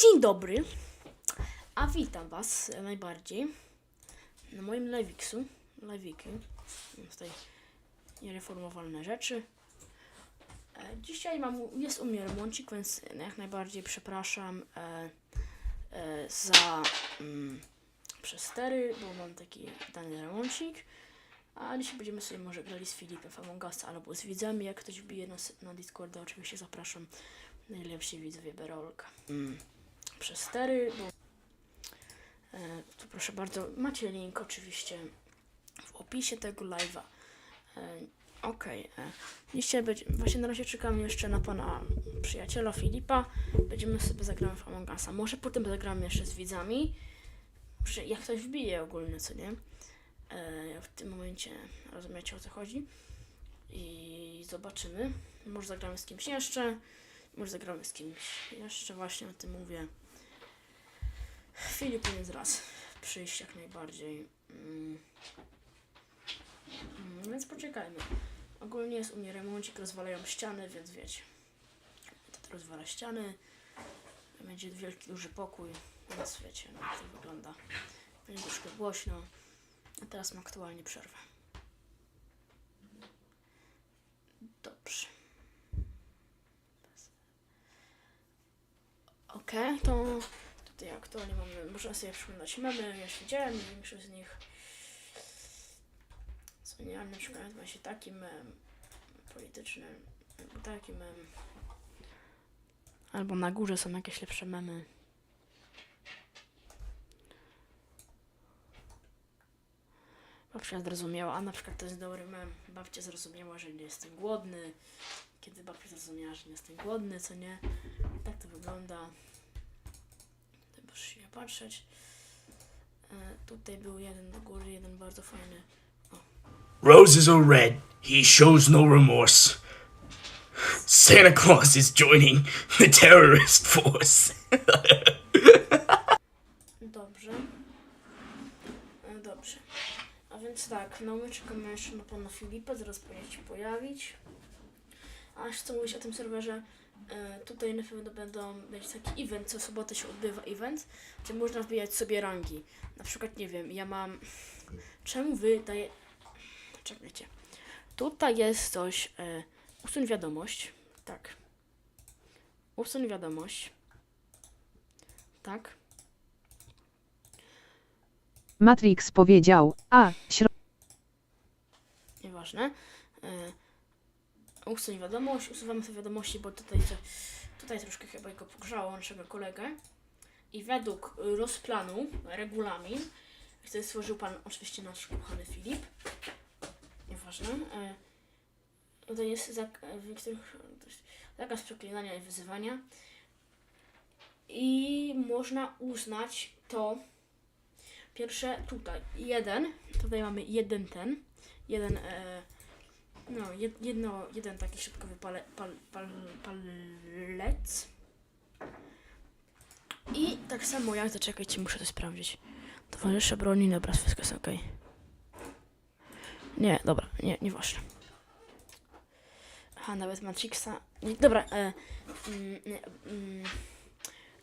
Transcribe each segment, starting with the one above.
dzień dobry. A witam Was najbardziej na moim live'iksu. Live'iki. Tutaj niereformowalne rzeczy. E, Dzisiaj mam, jest u mnie remoncik, więc jak najbardziej przepraszam e, e, za mm, przestery, bo mam taki dany remoncik. A dzisiaj będziemy sobie może grali z Filipem w Among Usa albo z widzami. Jak ktoś wbije na, s- na Discorda, oczywiście zapraszam. Najlepsi widzowie Berolka. Mm. Przestery, bo e, tu proszę bardzo, macie link oczywiście w opisie tego live'a. E, Okej, e, dzisiaj będzie, właśnie na razie czekam jeszcze na pana przyjaciela Filipa. Będziemy sobie zagramy w Among Usa. Może potem zagramy jeszcze z widzami. Że jak ktoś wbije ogólnie, co nie? E, w tym momencie rozumiecie o co chodzi. I zobaczymy. Może zagramy z kimś jeszcze. Może zagramy z kimś jeszcze. Właśnie o tym mówię. Filip powinien zaraz przyjść jak najbardziej. Mm. Mm, Więc poczekajmy. Ogólnie jest u mnie remoncik, rozwalają ściany, więc wiecie. Tata rozwala ściany. Będzie wielki, duży pokój, więc wiecie, no jak to wygląda. Będzie troszkę głośno. A teraz mam aktualnie przerwę. Dobrze. Okej, to tutaj aktualnie mamy, można sobie przyglądać memy, ja już widziałem większość z nich. Co nie, ale na przykład właśnie taki mem polityczny, albo taki mem. Albo na górze są jakieś lepsze memy. Babcia zrozumiała, a na przykład to jest dobry mem. Babcia zrozumiała, że nie jestem głodny. Kiedy babcia zrozumiała, że nie jestem głodny, co nie? Tak to wygląda. Się patrzeć. E, tutaj był jeden do góry, jeden bardzo fajny. Roses are red. He shows no remorse. Santa Claus is joining the terrorist force. Dobrze. E, Dobrze. A więc tak, no my czekamy jeszcze na pana Filipa, zaraz powinien się pojawić. A jeszcze chcę mówić o tym serwerze. E, tutaj na pewno będą być taki event, co sobotę się odbywa event, gdzie można wbijać sobie rangi. Na przykład, nie wiem, ja mam... Czemu wy daje... Czekajcie. Tutaj jest coś... E, usuń wiadomość. Tak. Usuń wiadomość. Tak. Matrix powiedział, a, śro... nieważne. E, usuń wiadomość, usuwamy te wiadomości, bo tutaj, tutaj troszkę chyba go pogrzało naszego kolegę. I według rozplanu, regulamin, który stworzył pan oczywiście nasz kochany Filip, nieważne, e, tutaj jest zak- niektórych zakaz przeklinania i wyzywania. I można uznać to pierwsze tutaj, jeden, tutaj mamy jeden ten, jeden, e, no, jed, jedno, jeden taki środkowy pale, pal, pal, palec. I tak samo jak, zaczekajcie, muszę to sprawdzić. Towarzysze broni, dobra, wszystko jest okej. Nie, dobra, nie, nieważne. Aha, nawet Matrixa. Dobra, e, mm, nie, mm,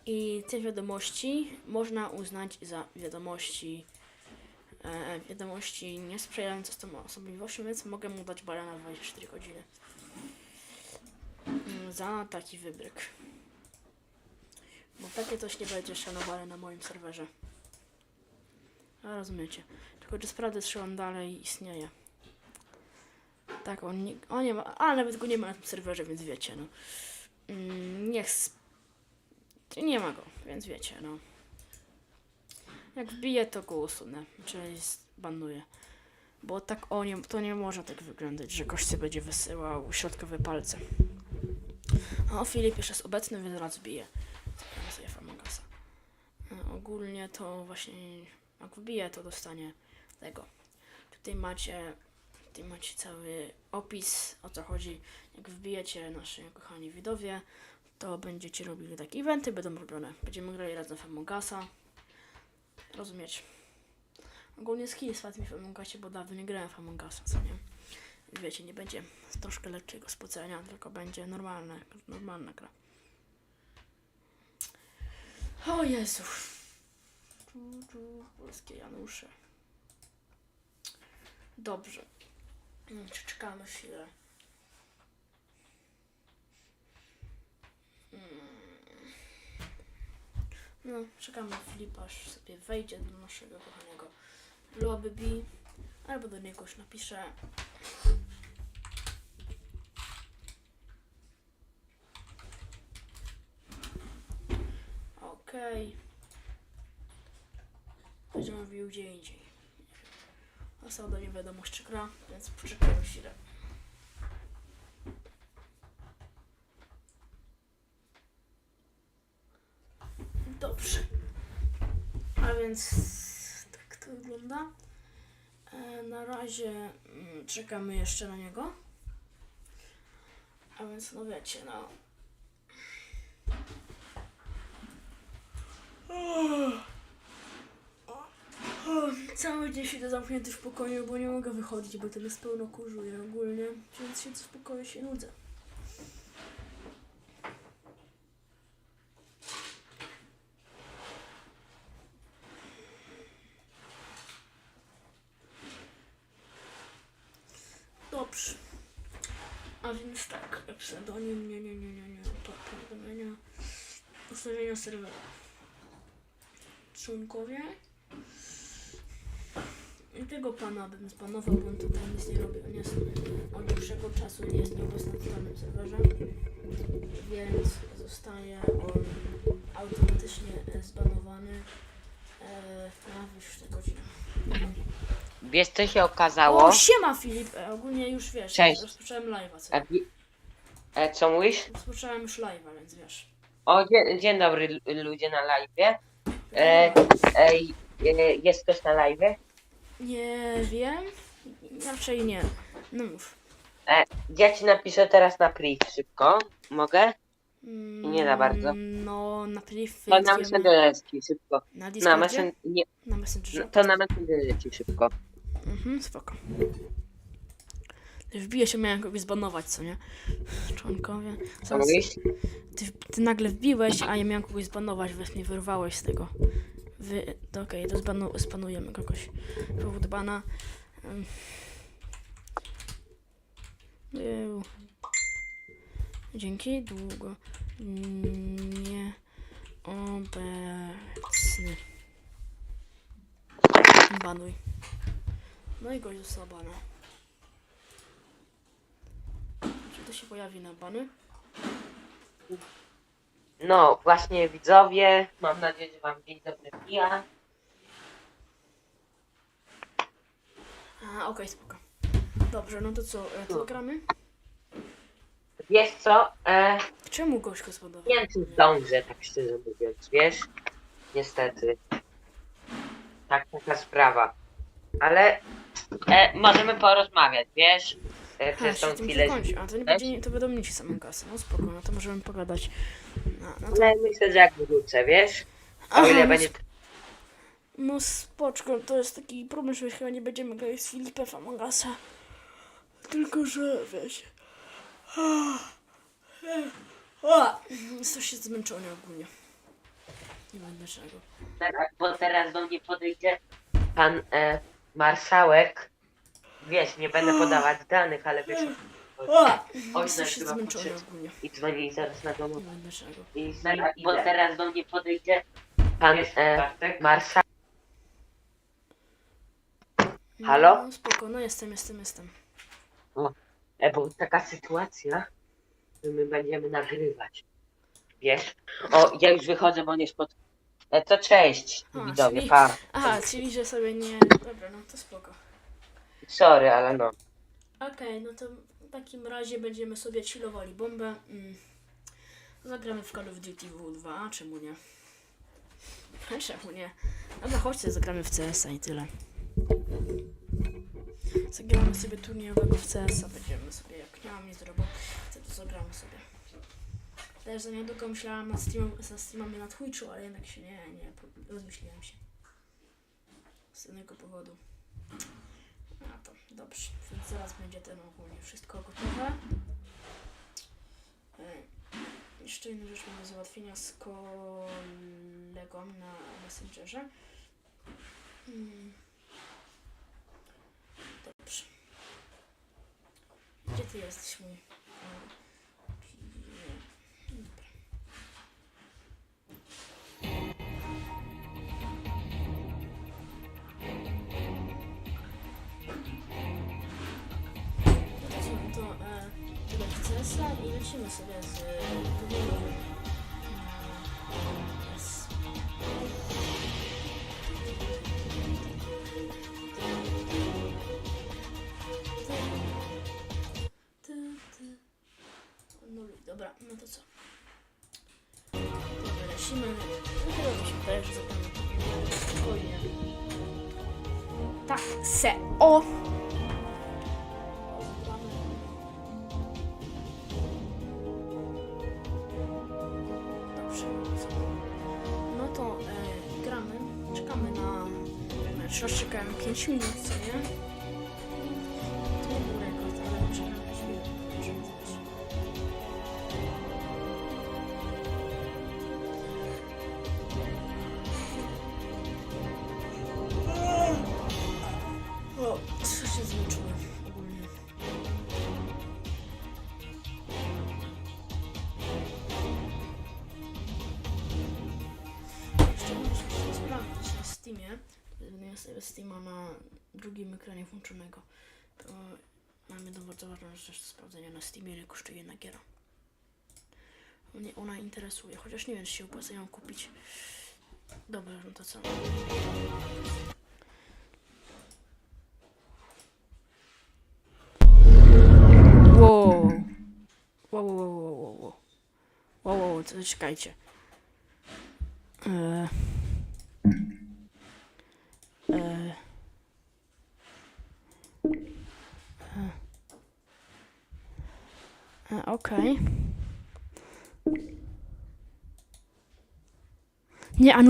i te wiadomości można uznać za wiadomości e, wiadomości niesprzyjające z tą osobliwością, więc mogę mu dać bala na 24 godziny. Mm, Za taki wybryk. Bo takie coś nie będzie szanowane na moim serwerze. A rozumiecie. Tylko czy sprawdzę, czy on dalej istnieje. Tak, on nie, on nie ma, a nawet go nie ma na tym serwerze, więc wiecie, no. Mm, niech nie ma go, więc wiecie, no. Jak wbiję, to go usunę. Czyli banuję. Bo tak o nie, to nie może tak wyglądać, że gość sobie będzie wysyłał środkowe palce. O, Filip jeszcze jest obecny, więc raz bije. Usa. E, Ogólnie to właśnie, jak wbije, to dostanie tego. Tutaj macie, tutaj macie cały opis, o co chodzi. Jak wbijecie, nasi kochani widowie, to będziecie robili takie eventy, będą robione. Będziemy grali razem w Rozumiecie? Ogólnie skill jest łatwiej w Among Usie, bo dawno nie grałem w Among Usa, co nie? Wiecie, nie będzie troszkę lekkiego spocenia, tylko będzie normalne, normalna gra. O Jezu. Polskie Janusze. Dobrze. Czy Czekamy chwilę. Mm. No, czekamy Filipa, aż sobie wejdzie do naszego kochanego lobby, albo do niego już napiszę. Okej. Będziemy mówił gdzie indziej. Osoba nie wiadomo czy gra, więc poczekajmy chwilę. Dobrze. A więc tak to wygląda. E, na razie mm, czekamy jeszcze na niego. A więc no wiecie, no. Cały dzień siedzę zamknięty w pokoju, bo nie mogę wychodzić, bo ten jest pełno kurzuje ogólnie, więc siedzę w pokoju i się nudzę. Dobrze. A więc tak, pseudonim, nie, nie, nie, nie, nie, to powiadomienia, ustawienia serwera. Członkowie. I tego pana bym zbanował, bo on tutaj nic nie robi. On jest od dłuższego czasu nie jest nieobecny danym serwerze, więc zostaje on automatycznie zbanowany e, na wyższe godziny. Wiesz co się okazało? O, siema Filip! E, ogólnie już wiesz, Cześć. rozpocząłem live'a, co? E, wi- e, co mówisz? Rozpocząłem już live'a, więc wiesz. O, dzień, dzień dobry ludzie na live. E, ej, e, jest ktoś na live? Nie wiem. Raczej nie. No mów. E, ja ci napiszę teraz na priv szybko. Mogę? Mm, Nie za bardzo. No, na priv To na Messengerze szybko. na Na, Discordzie? messen nie, Na Messengerze. to na Messengerze ci szybko. Mhm, spoko. Ty wbijesz się, miałem kogoś zbanować, co nie? Członkowie. Zaraz-? Ty, ty nagle wbiłeś, a ja miałem kogoś zbanować, więc mnie wyrwałeś z tego. Wy, to okej, to zbanu, zbanujemy kogoś. Powód bana. Dzięki, długo nie obecny. Banuj. No i gość został bana. Czy to się pojawi na bany? No, właśnie widzowie, mam nadzieję, że wam dzień dobry mija. Aha, okej, spoko. Dobrze, no to co, e, to gramy? Wiesz co? E, Czemu gość go zbudował? nie wiem, czy zdążę, tak szczerze mówiąc, wiesz? Niestety. Tak, taka sprawa. Ale e, możemy porozmawiać, wiesz? E, przez tą się chwilę. A to nie będzie, to będą mieć samą kasę. No spoko, no to możemy pogadać. No, no to... Ale myślę, że jak wrócę, wiesz? O ile no, będzie. no spoczko, to jest taki problem, że chyba nie będziemy grać z Filipem w Among Usa. Tylko, że wiesz... O, jest troszkę zmęczony ogólnie. Nie wiem dlaczego. Teraz- Bo teraz do mnie podejdzie pan e, marszałek. Wiesz, nie będę podawać danych, ale wiesz. O, Oj, jest troszkę chyba zmęczony ogólnie. I dzwoni zaraz na domu. Nie. I zaraz, bo teraz do mnie podejdzie pan e, marszałek. Halo? No, spoko, no jestem, jestem, jestem. E, bo taka sytuacja, że my będziemy nagrywać. Wiesz? O, ja już wychodzę, bo nie spod... E, to cześć, A, widzowie, czyli- pa. Aha, czyli że sobie nie... Dobra, no to spoko. Sorry, ale no. Okej, no to w takim razie będziemy sobie chillowali bombę. Mm. Zagramy w Call of Duty W2, czemu nie? Czemu nie? Dobra, chodźcie, zagramy w CS-a i tyle. Zagramy sobie turniejowego w CS-a, będziemy sobie, jak nie mam nic do roboty, to zagramy sobie. Też za niedługo myślałam nad streamem, za streamami na Twitchu, ale jednak się nie, nie, rozmyśliłam się. Z innego powodu. A to dobrze, więc zaraz będzie ten ogólnie wszystko gotowe. E, Jeszcze inna rzecz mam do załatwienia z kolegą na Messengerze. Mm. Dobrze. Gdzie ty jesteś mój? Lecimy sobie z ty. No dobra, no to co? Dobra, lecimy. No się zagramy spokojnie. Tak, se, o! 5 minut, co nie? To nie ale. Możemy. O, co się zmęczyłem ogólnie. Jeszcze muszę się sprawdzić. Będę sobie Steama na drugim ekranie włączonego. To mamy do bardzo ważną rzecz sprawdzenia na Steamie, ile kosztuje jedna giera. Mnie ona interesuje, chociaż nie wiem, czy się opłaca ją kupić. Dobrze, no to co? Wow. Wow, wow, wow, wow, wow, wow. Wow, czekajcie. Eee. Okej. Nie anuluj.